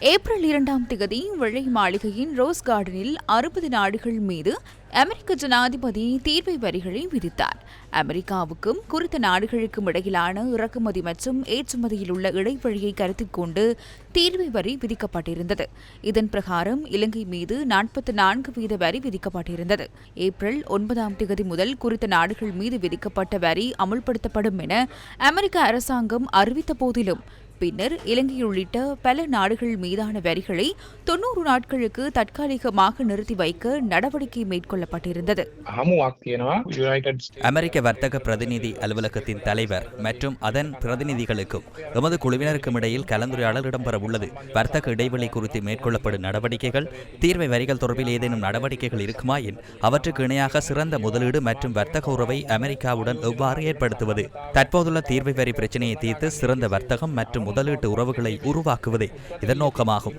April இரண்டாம் தேதி வெள்ளை மாளிகையின் ரோஸ் கார்டனில் அறுபது நாடுகள் மீது அமெரிக்க ஜனாதிபதி தீர்வை வரிகளை விதித்தார். அமெரிக்காவுக்கும் குறித்த நாடுகளுக்கும் இடையிலான இறக்குமதி மற்றும் ஏற்றுமதியில் உள்ள இடைவெளியை கருத்தில் கொண்டு தீர்வை வரி விதிக்கப்பட்டிருந்தது. இதன் பிரகாரம் இலங்கை மீது நாற்பத்தி நான்கு வீத வரி விதிக்கப்பட்டிருந்தது. ஏப்ரல் ஒன்பதாம் தேதி முதல் குறித்த நாடுகள் மீது விதிக்கப்பட்ட வரி அமுல்படுத்தப்படும் என அமெரிக்க அரசாங்கம் அறிவித்த போதிலும் பின்னர் இலங்கை உள்ளிட்ட பல நாடுகள் மீதான வரிகளை தொன்னூறு நாட்களுக்கு தற்காலிகமாக நிறுத்தி வைக்க நடவடிக்கை மேற்கொள்ளப்பட்டிருந்தது. அமெரிக்க வர்த்தக பிரதிநிதி அலுவலகத்தின் தலைவர் மற்றும் அதன் பிரதிநிதிகளுக்கும் எமது குழுவினருக்கும் இடையில் கலந்துரையாடல் இடம்பெறவுள்ளது. வர்த்தக இடைவெளி குறித்து மேற்கொள்ளப்படும் நடவடிக்கைகள் தீர்வை வரிகள் தொடர்பில் ஏதேனும் நடவடிக்கைகள் இருக்குமா என் அவற்றுக்கு இணையாக சிறந்த முதலீடு மற்றும் வர்த்தக உறவை அமெரிக்காவுடன் எவ்வாறு ஏற்படுத்துவது? தற்போதுள்ள தீர்வை வரி பிரச்சனையை தீர்த்து சிறந்த வர்த்தகம் மற்றும் முதலீட்டு உறவுகளை உருவாக்குவதே இதன் நோக்கமாகும்.